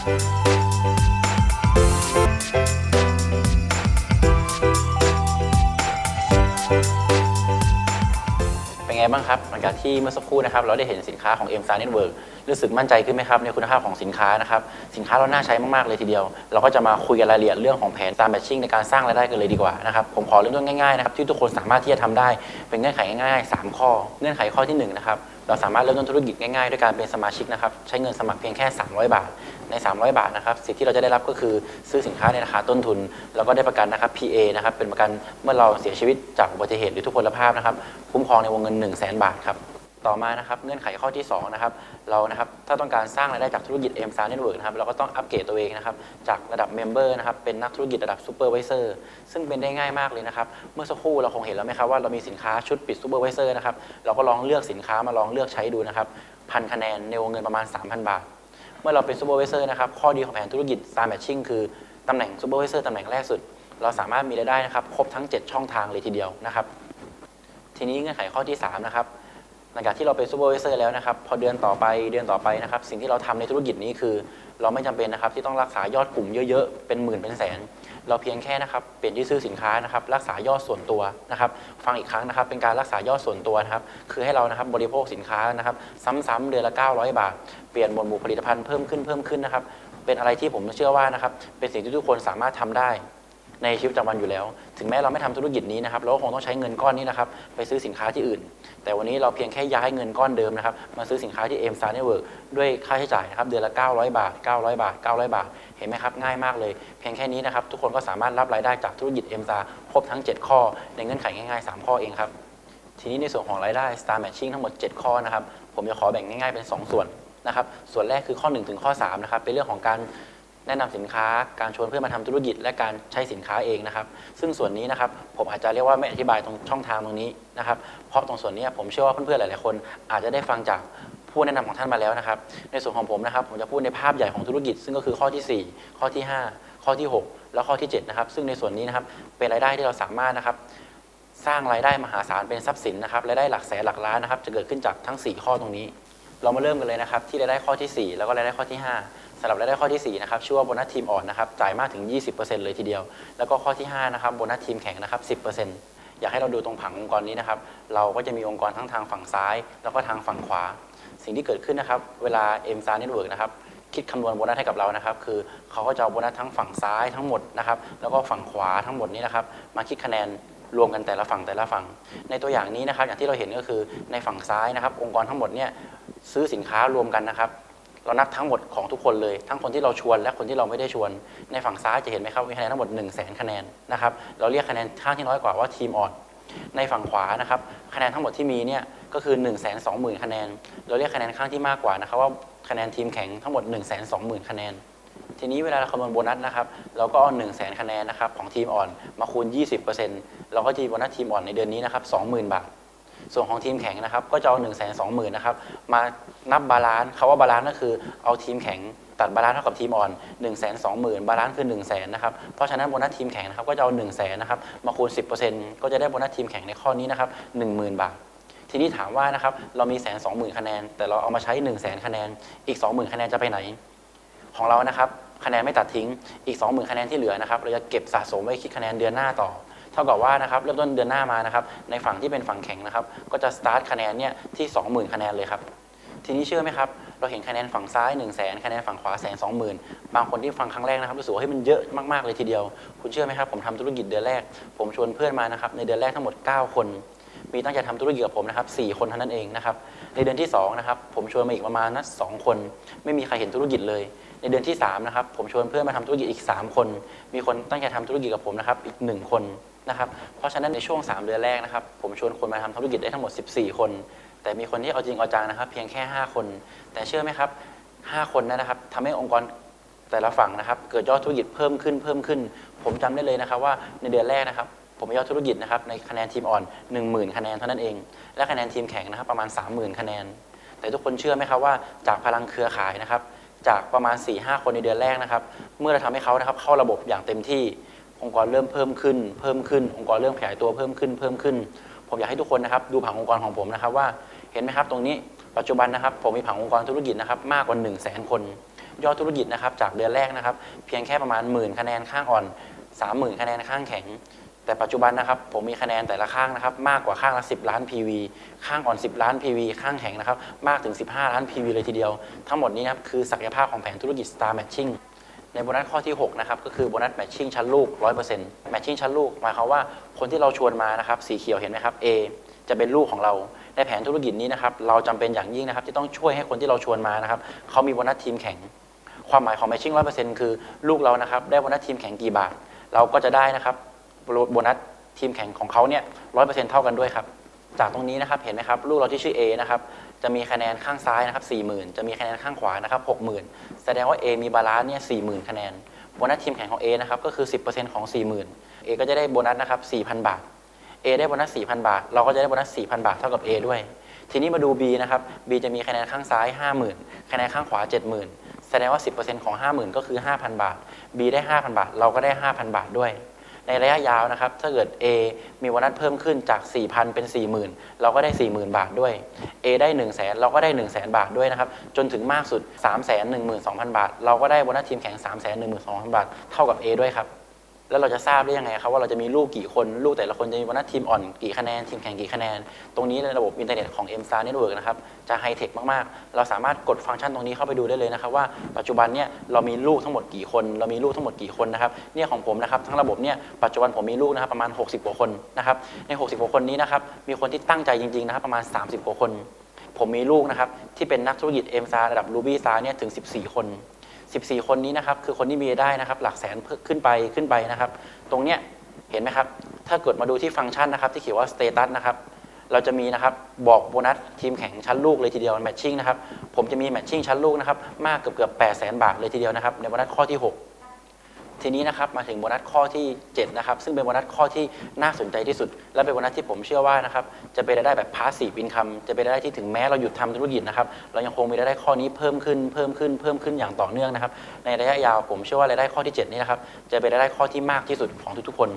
เป็นไงบ้างครับ หลังจากที่เมื่อสักครู่นะครับ เราได้เห็นสินค้าของ M Star Network รู้สึกมั่นใจขึ้นไหมครับในคุณภาพของสินค้านะครับ สินค้าเราน่าใช้มาก ๆ เลยทีเดียว เราก็จะมาคุยกันรายละเอียดเรื่องของแผน Star Matching ในการสร้างรายได้กันเลยดีกว่านะครับ ผมขอเริ่มต้นง่าย ๆ นะครับ ที่ทุกคนสามารถที่จะทำได้ เป็นเงื่อนไขง่ายๆ 3 ข้อ เงื่อนไขข้อที่หนึ่งนะครับ เราสามารถเริ่มต้นธุรกิจง่ายๆด้วยการเป็นสมาชิกนะครับใช้เงินสมัครเพียงแค่ 300 บาท ใน 300 บาทนะครับสิทธิที่เราจะได้รับก็คือซื้อสินค้าในราคาต้นทุน แล้วก็ได้ประกันนะครับ PA นะครับเป็นประกันเมื่อเราเสียชีวิตจากอุบัติเหตุหรือทุพพลภาพนะครับคุ้มครองในวงเงิน 1 0 0 0 0แบาทครับ ต่อมานะครับเงื่อนไขข้อที่2นะครับเรานะครับถ้าต้องการสร้างรายได้จากธุรกิจ M Star Network นะครับเราก็ต้องอัปเกรดตัวเองนะครับจากระดับเมมเบอร์นะครับเป็นนักธุรกิจระดับซูเปอร์วิเซอร์ซึ่งเป็นได้ง่ายมากเลยนะครับเมื่อสักครู่เราคงเห็นแล้วไหมครับว่าเรามีสินค้าชุดปิดซูเปอร์วิเซอร์นะครับเราก็ลองเลือกสินค้ามาลองเลือกใช้ดูนะครับพันคะแนนในวงเงินประมาณ 3,000 บาท เมื่อเราเป็นซูเปอร์วิเซอร์นะครับข้อดีของแผนธุรกิจ Star Matching คือตำแหน่งซูเปอร์วิเซอร์ตำแหน่งแรกสุด เราสามารถมีรายได้นะครับครบทั้ง 7 ช่องทางเลยทีเดียวนะครับทีนี้เงื่อนไขข้อที่3นะครับ หลังจากที่เราเป็นซูเปอร์วิเซอร์แล้วนะครับพอเดือนต่อไปเดือนต่อไปนะครับสิ่งที่เราทำในธุรกิจนี้คือ เราไม่จำเป็นนะครับที่ต้องรักษายอดกลุ่มเยอะๆ เป็นหมื่นเป็นแสน เราเพียงแค่นะครับเปลี่ยนที่ซื้อสินค้านะครับรักษายอดส่วนตัวนะครับฟังอีกครั้งนะครับเป็นการรักษายอดส่วนตัวนะครับคือให้เรานะครับบริโภคสินค้านะครับซ้ำๆเดือนละ 900 บาท เปลี่ยนหมวดหมู่ผลิตภัณฑ์เพิ่มขึ้นเพิ่มขึ้นนะครับเป็นอะไรที่ผมเชื่อว่านะครับเป็นสิ่งที่ทุกคนสามารถทำได้ ในชีวิตประจำวันอยู่แล้ว ถึงแม้เราไม่ทำธุรกิจนี้นะครับเราก็คงต้องใช้เงินก้อนนี้นะครับไปซื้อสินค้าที่อื่น แต่วันนี้เราเพียงแค่ย้ายเงินก้อนเดิมนะครับมาซื้อสินค้าที่ M Star Network ด้วยค่าใช้จ่ายนะครับเดือนละ 900 บาท 900 บาท 900 บาท เห็นไหมครับง่ายมากเลย เพียงแค่นี้นะครับทุกคนก็สามารถรับรายได้จากธุรกิจ M Star ครบทั้ง 7 ข้อ ในเงื่อนไขง่ายๆ 3 ข้อเองครับทีนี้ในส่วนของรายได้ Star Matching ทั้งหมด 7 ข้อนะครับผมจะขอแบ่งง่ายๆเป็น 2 ส่วนนะครับส่วนแรกคือข้อ 1 ถึงข้อ3นะครับเป็นเรื่องของการ แนะนำสินค้าการชวนเพื่อนมาทำธุรกิจ และการใช้สินค้าเองนะครับ ซึ่งส่วนนี้นะครับผมอาจจะเรียกว่าไม่อธิบายตรงช่องทางตรงนี้นะครับ เพราะตรงส่วนนี้ผมเชื่อว่าเพื่อนๆหลายๆคน อาจจะได้ฟังจากผู้แนะนำของท่านมาแล้วนะครับ ในส่วนของผมนะครับ ผมจะพูดในภาพใหญ่ของธุรกิจ ซึ่งก็คือข้อที่ 4 ข้อที่ 5 ข้อที่ 6 และข้อที่7นะครับซึ่งในส่วนนี้นะครับเป็นรายได้ที่เราสามารถนะครับสร้างรายได้มหาศาลเป็นทรัพย์สินนะครับรายได้หลักแสนหลักล้านนะครับ จะเกิดขึ้นจากทั้ง 4 ข้อตรงนี้ เรามาเริ่มกันเลยนะครับ ที่รายได้ข้อที่ 4 แล้วก็รายได้ข้อที่ 5 สำหรับรายได้ข้อที่4นะครับชื่อว่าโบนัสทีมอ่อนนะครับจ่ายมากถึง 20%เลยทีเดียว แล้วก็ข้อที่5นะครับโบนัสทีมแข็งนะครับ10%อยากให้เราดูตรงผังองค์กรนี้นะครับ เราก็จะมีองค์กรทั้งทางฝั่งซ้าย แล้วก็ทางฝั่งขวา สิ่งที่เกิดขึ้นนะครับ เวลา M s t a r Network นะครับคิดคำนวณโบนัสให้กับเรานะครับ คือเขาก็จะเอาโบนัสทั้งฝั่งซ้ายทั้งหมดนะครับ แล้วก็ฝั่งขวาทั้งหมดนี้นะครับ มาคิดคะแนนรวมกันแต่ละฝั่งแต่ละฝั่ง ในตัวอย่างนี้นะครับ อย่างที่เราเห็นก็คือในฝั่งซ้ายนะครับ องค์กรทั้งหมดเนี่ยซื้อสินค้ารวมกันนะครับ เรานับทั้งหมดของทุกคนเลย ทั้งคนที่เราชวนและคนที่เราไม่ได้ชวน ในฝั่งซ้ายจะเห็นไหมครับมีคะแนนทั้งหมด 1 0 0 0 0แคะแนนนะครับเราเรียกคะแนนข้างที่น้อยกว่าว่าทีมอ่อนในฝั่งขวานะครับคะแนนทั้งหมดที่มีเนี่ยก็คือ 1 2 0 0 0 0คะแนน เราเรียกคะแนนข้างที่มากกว่านะครับว่าคะแนนทีมแข็งทั้งหมด 1 2 0 0 0 0คะแนน ทีนี้เวลาเราคำนวณโบนัสนะครับเราก็เอา1 0 0 0 0 0คะแนนนะครับของทีมอ่อนมาคูณ 20%เราก็จะมีโบนัสทีมอ่อนในเดือนนี้นะครับ20,000 บาท ส่วนของทีมแข็งนะครับก็จะเอา1 2 0 0 0 0นะครับมานับบาลานซ์คาว่าบาลานซ์ก็คือเอาทีมแข็งตัดบาลานซ์เท่ากับทีมอ่อน1 2 0 0 0 0บาลานซ์คือ1 0 0 0 0แนะครับเพราะฉะนั้นโบนัสทีมแข็งนะครับก็จะเอา1 0 0 0 0แนะครับมาคูณ 10%ก็จะได้โบนัสทีมแข็งในข้อนี้นะครับ10,000บาททีนี้ถามว่านะครับเรามีแสนสองหมื่นคะแนน แต่เราเอามาใช้1 0 0 0 0แสนคะแนนอีก 20,000 คะแนนจะไปไหน ของเรานะครับคะแนนไม่ตัดทิ้งอีก 20,000 คะแนนที่เหลือนะครับเราจะเก็บสะสมไว้คิดคะแนนเดือนหน้าต่อ เท่ากับว่านะครับเริ่มต้นเดือนหน้ามานะครับในฝั่งที่เป็นฝั่งแข็งนะครับก็จะสตาร์ทคะแนนเนี่ยที่ 20,000 คะแนนเลยครับทีนี้เชื่อไหมครับ เราเห็นคะแนนฝั่งซ้าย 1 0 0 0 0แสนคะแนนฝั่งขวาแสนสองหมื่นบางคนที่ฟังครั้งแรกนะครับรู้สึกว่าเฮ้ยมันเยอะมากๆเลยทีเดียว คุณเชื่อไหมครับ ผมทำธุรกิจเดือนแรก ผมชวนเพื่อนมานะครับในเดือนแรกทั้งหมด 9 คน มีตั้งใจทำธุรกิจกับผมนะครับ4คนเท่านั้นเองนะครับในเดือนที่2นะครับผมชวนมาอีกประมาณนัดสองคน ไม่มีใครเห็นธุรกิจเลย ในเดือนที่3นะครับผมชวนเพื่อนมาทำธุรกิจอีก 3 คน มีคนตั้งใจทำธุรกิจกับผมนะครับอีก 1 คน นะครับ เพราะฉะนั้นในช่วง 3 เดือนแรกนะครับ ผมชวนคนมาทำธุรกิจได้ทั้งหมด 14 คน แต่มีคนที่เอาจริงเอาจังนะครับ เพียงแค่ 5 คน แต่เชื่อไหมครับ 5 คนนั้นนะครับทำให้องค์กรแต่ละฝั่งนะครับ เกิดยอดธุรกิจเพิ่มขึ้นเพิ่มขึ้น ผมจำได้เลยนะครับว่าในเดือนแรกนะครับผมยอดธุรกิจนะครับในคะแนนทีมอ่อน 10,000 คะแนนเท่านั้นเอง และคะแนนทีมแข็งนะครับประมาณ 30,000 คะแนน แต่ทุกคนเชื่อไหมครับว่าจากพลังเครือข่ายนะครับจากประมาณ 4-5 คนในเดือนแรกนะครับ เมื่อเราทำให้เขานะครับเข้าระบบอย่างเต็มที่ องค์กรเริ่มเพิ่มขึ้น เพิ่มขึ้น องค์กรเริ่มขยายตัวเพิ่มขึ้น เพิ่มขึ้น ผมอยากให้ทุกคนนะครับ ดูผังองค์กรของผมนะครับว่าเห็นไหมครับตรงนี้ปัจจุบันนะครับ ผมมีผังองค์กรธุรกิจนะครับมากกว่า1 0 0 0 0แสนคนยอดธุรกิจนะครับจากเดือนแรกนะครับ เพียงแค่ประมาณหมื่นคะแนนข้างอ่อน 30,000 คะแนนข้างแข็ง แต่ปัจจุบันนะครับ ผมมีคะแนนแต่ละข้างนะครับ มากกว่าข้างละ 10 ล้าน PV ข้างอ่อน 10 ล้าน PV ข้างแข็งนะครับมากถึง 15 ล้าน PV เลยทีเดียว ทั้งหมดนี้นะครับคือศักยภาพของแผนธุรกิจ Star Matching ในโบนัสข้อที่ 6 นะครับ ก็คือโบนัสแมทชิ่งชั้นลูก 100%แมทชิ่งชั้นลูก หมายความว่าคนที่เราชวนมานะครับ สีเขียวเห็นไหมครับ A จะเป็นลูกของเรา ในแผนธุรกิจนี้นะครับ เราจำเป็นอย่างยิ่งนะครับ ที่ต้องช่วยให้คนที่เราชวนมานะครับเขามีโบนัสทีมแข็งความหมายของแมทชิ่ง100%คือลูกเรานะครับได้โบนัสทีมแข็งกี่บาท เราก็จะได้นะครับโบนัสทีมแข่งของเขาเนี่ย100%เท่ากันด้วยครับ จากตรงนี้นะครับเห็นไหมครับลูกเราที่ชื่อ A นะครับ จะมีคะแนนข้างซ้ายนะครับ40,000 จะมีคะแนนข้างขวานะครับ60,000 แสดงว่า A มีบาลานซ์เนี่ย40,000 คะแนน โบนัสทีมแข่งของ A นะครับก็คือ 10%ของ 40,000 A ก็จะได้โบนัสนะครับ4,000 บาท A ได้โบนัส4,000 บาท เราก็จะได้โบนัส4,000 บาทเท่ากับ A ด้วย ทีนี้มาดู B นะครับ B จะมีคะแนนข้างซ้าย 50,000 คะแนนข้างขวา 70,000 แสดงว่า 10%ของ 50,000 ก็คือ 5,000 บาท B ได้ 5,000 บาท เราก็ได้ 5,000 บาทด้วย ในระยะยาวนะครับ ถ้าเกิด A มีโบนัสเพิ่มขึ้นจาก 4,000 เป็น 40,000 เราก็ได้ 40,000 บาทด้วย A ได้ 1 0 0 0 0แเราก็ได้ 1 0 0 0 0 0บาทด้วยนะครับ จนถึงมากสุด 312,000 บาท เราก็ได้โบนัสทีมแข่ง 312,000 บาท เท่ากับ A ด้วยครับ แล้วเราจะทราบได้ยังไงครับว่าเราจะมีลูกกี่คนลูกแต่ละคนจะมีโบนัสทีมอ่อนกี่คะแนนทีมแข่งกี่คะแนน ตรงนี้ในระบบอินเทอร์เน็ตของ m s t a r Network นะครับจะไฮเทคมากๆ เราสามารถกดฟังก์ชันตรงนี้เข้าไปดูได้เลยนะครับว่าปัจจุบันเนี่ยเรามีลูกทั้งหมดกี่คน เรามีลูกทั้งหมดกี่คนนะครับเนี่ยของผมนะครับทั้งระบบเนี่ยปัจจุบันผมมีลูกนะครับประมาณ 60กว่าคนนะครับใน 60กว่าคนนี้นะครับมีคนที่ตั้งใจจริงๆนะครับประมาณ 30กว่าคน ผมมีลูกนะครับที่เป็นนักธุรกิจ m s t a r ระดับ Ruby Star เนี่ยถึง 14 คน 14 คนนี้นะครับคือคนที่มีได้นะครับหลักแสนขึ้นไปขึ้นไปนะครับ ตรงเนี้ยเห็นไหมครับ ถ้าเกิดมาดูที่ฟังก์ชันนะครับ ที่เขียนว่า status นะครับ เราจะมีนะครับบอกโบนัสทีมแข่งชั้นลูกเลยทีเดียวแมทชิ่งนะครับ ผมจะมีแมทชิ่งชั้นลูกนะครับมากเกือบเกือบ8แสนบาทเลยทีเดียวนะครับในโบนัสข้อที่ 6 ทีนี้นะครับมาถึงโบนัสข้อที่7นะครับซึ่งเป็นโบนัสข้อที่น่าสนใจที่สุด และเป็นโบนัสที่ผมเชื่อว่านะครับจะเป็นรายได้แบบ passive income จะเป็นรายได้ที่ถึงแม้เราหยุดทำธุรกิจนะครับเรายังคงมีรายได้ข้อนี้เพิ่มขึ้นเพิ่มขึ้นเพิ่มขึ้นอย่างต่อเนื่องนะครับในระยะยาวผมเชื่อว่ารายได้ข้อที่ 7 นี้นะครับจะเป็นรายได้ข้อที่มากที่สุดของทุกๆคน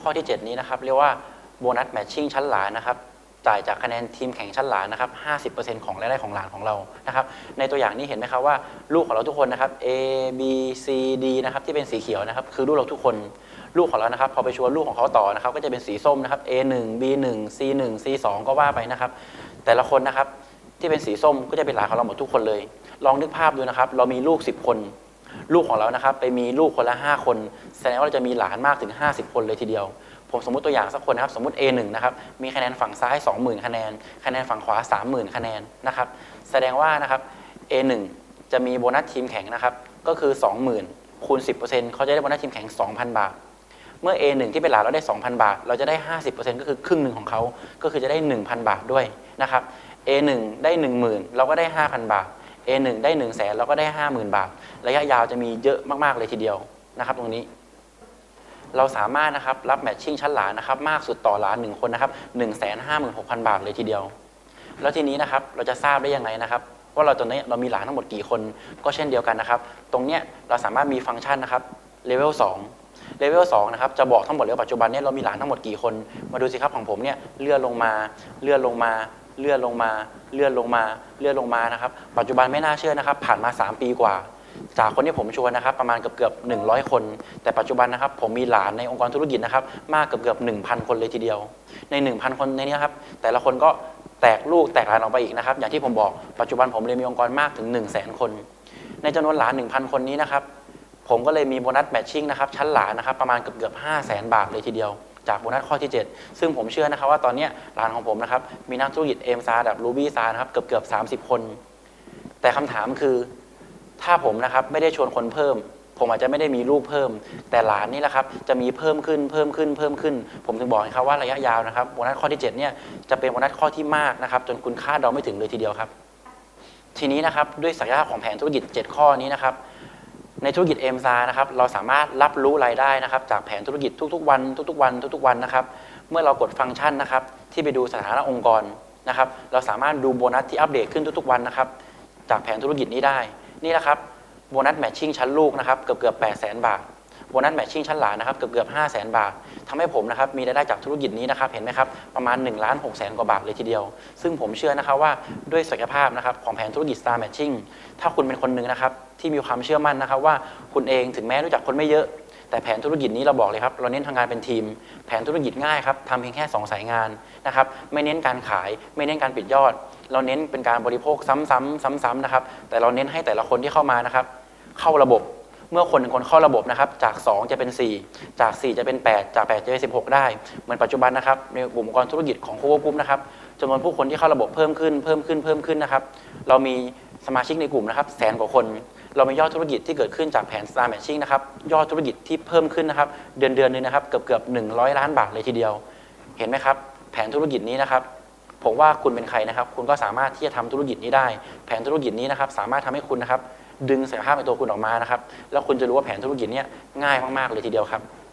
ข้อที่ 7 นี้นะครับเรียกว่าโบนัสแมทชิ่งชั้นหลานนะครับ จ่ายจากคะแนนทีมแข่งชั้นหลานนะครับ 50%ของรายได้ของหลานของเรานะครับ ในตัวอย่างนี้เห็นไหมครับว่าลูกของเราทุกคนนะครับ A B C D นะครับที่เป็นสีเขียวนะครับคือลูกเราทุกคนลูกของเรานะครับพอไปชวนลูกของเขาต่อนะครับก็จะเป็นสีส้มนะครับ A1 B1 C1 C2 ก็ว่าไปนะครับ แต่ละคนนะครับที่เป็นสีส้มก็จะเป็นหลานของเราหมดทุกคนเลย ลองนึกภาพดูนะครับ เรามีลูก 10 คน ลูกของเรานะครับ ไปมีลูกคนละ 5 คน แสดงว่าเราจะมีหลานมากถึง 50 คนเลยทีเดียว ผมสมมติตัวอย่างสักคนนะครับ สมมติ A1 นะครับมีคะแนนฝั่งซ้าย 20,000 คะแนน คะแนนฝั่งขวา 30,000 คะแนนนะครับแสดงว่านะครับ A1 จะมีโบนัสทีมแข่งนะครับก็คือ 20,000คูณ 10%เขาจะได้โบนัสทีมแข่ง 2,000 บาท เมื่อ A1 ที่เป็นหลานเราได้ 2,000 บาท เราจะได้ 50%ก็คือครึ่งหนึ่งของเขาก็คือจะได้ 1,000 บาทด้วยนะครับ A1 ได้ 10,000 เราก็ได้ 5,000 บาท A1 ได้1 0 0 0 0แสนเราก็ได้ 50,000 บาท ระยะยาวจะมีเยอะมาก ๆ เลยทีเดียวนะครับตรงนี้ เราสามารถนะครับรับแมทชิ่งชั้นหลานนะครับมากสุดต่อหลานหนึ่งคนนะครับ1 5 6 0 0 0บาทเลยทีเดียว แล้วทีนี้นะครับเราจะทราบได้ยังไงนะครับว่าเราตอนนี้เรามีหลานทั้งหมดกี่คนก็เช่นเดียวกันนะครับ ตรงเนี้ยเราสามารถมีฟังก์ชันนะครับเลเวล2เลเวล2นะครับจะบอกทั้งหมดเลยปัจจุบันเนี้เรามีหลานทั้งหมดกี่คน มาดูสิครับของผมเนี่ยเลื่อนลงมาเลื่อนลงมาเลื่อนลงมาเลื่อนลงมาเลื่อนลงมานะครับ ปัจจุบันไม่น่าเชื่อนะครับ ผ่านมา 3 ปีกว่า จากคนที่ผมชวนนะครับประมาณเกือบเกือบ100คน แต่ปัจจุบันนะครับผมมีหลานในองค์กรธุรกิจนะครับมากเกือบเกือบ1,000คนเลยทีเดียว ใน1,000คนในนี้ครับแต่ละคนก็แตกลูกแตกหลานออกไปอีกนะครับอย่างที่ผมบอกปัจจุบันผมเลยมีองค์กรมากถึง1 0 0 0 0แสนคน ในจำนวนหลาน 1,000 คนนี้นะครับผมก็เลยมีโบนัสแมทชิ่งนะครับชั้นหลานนะครับประมาณเกือบเกือบ5 0 0แสนบาทเลยทีเดียว จากโบนัสข้อที่ 7 ซึ่งผมเชื่อนะครับว่าตอนนี้ยร้านของผมนะครับมีนักธุรกิจเอ็มซาแบบรูบี้ซานะครับเกือบเกือบ30คน แต่คำถามคือ ถ้าผมนะครับไม่ได้ชวนคนเพิ่ม ผมอาจจะไม่ได้มีลูกเพิ่ม แต่หลานนี่แหละครับจะมีเพิ่มขึ้นเพิ่มขึ้นเพิ่มขึ้น ผมถึงบอกนะครับว่าระยะยาวนะครับโบนัสข้อที่7เนี่ยจะเป็นโบนัสข้อที่มากนะครับจนคุณคาดเดาไม่ถึงเลยทีเดียวครับ ทีนี้นะครับด้วยศักยภาพของแผนธุรกิจ 7 ข้อนี้นะครับในธุรกิจเอ็มซานะครับเราสามารถรับรู้รายได้นะครับจากแผนธุรกิจทุกๆวัน ทุกๆวันทุกๆวันนะครับเมื่อเรากดฟังก์ชันนะครับที่ไปดูสถานะองค์กรนะครับเราสามารถดูโบนัสที่อัปเดตขึ้นทุกๆวันนะครับจากแผนธุรกิจนี้ได้ นี่แหละครับโบนัสแมทชิ่งชั้นลูกนะครับเกือบเกือบ8 0 0 0 0บาทโบนัสแมทชิ่งชั้นหลานนะครับเกือบเกือบ5 0 0 0 0 0บาททำให้ผมนะครับมีรายได้จากธุรกิจนี้นะครับเห็นไหมครับประมาณ1ล้าน6แสนกว่าบาทเลยทีเดียว ซึ่งผมเชื่อนะครับว่าด้วยศักยภาพนะครับของแผนธุรกิจ Star Matching ถ้าคุณเป็นคนหนึ่งนะครับที่มีความเชื่อมั่นนะครับว่าคุณเองถึงแม้รู้จักคนไม่เยอะแต่แผนธุรกิจนี้เราบอกเลยครับ เราเน้นทำงานเป็นทีม แผนธุรกิจง่ายครับทำเพียงแค่ 2 สายงานนะครับ ไม่เน้นการขาย ไม่เน้นการปิดยอด เราเน้นเป็นการบริโภคซ้ำๆซ้ำๆนะครับ แต่เราเน้นให้แต่ละคนที่เข้ามานะครับ เข้าระบบเมื่อคนหนึ่งคนเข้าระบบนะครับ จาก 2 จะเป็น 4 จาก 4 จะเป็น 8 จาก 8 จะเป็น 16 ได้ เหมือนปัจจุบันนะครับในกลุ่มองค์กรธุรกิจของโคโวกรุ๊ปนะครับจำนวนผู้คนที่เข้าระบบเพิ่มขึ้นเพิ่มขึ้นเพิ่มขึ้นนะครับ เรามีสมาชิกในกลุ่มนะครับแสนกว่าคน เรามียอดธุรกิจที่เกิดขึ้นจากแผน Star Matching นะครับยอดธุรกิจที่เพิ่มขึ้นนะครับ เดือนเดือนนึงนะครับเกือบเกือบ100 ล้านบาทเลยทีเดียว เห็นไหมครับ แผนธุรกิจนี้นะครับ ผมว่าคุณเป็นใครนะครับ คุณก็สามารถที่จะทำธุรกิจนี้ได้ แผนธุรกิจนี้นะครับ สามารถทำให้คุณนะครับ ดึงศักยภาพในตัวคุณออกมานะครับ แล้วคุณจะรู้ว่าแผนธุรกิจนี้ง่ายมากๆเลยทีเดียวครับ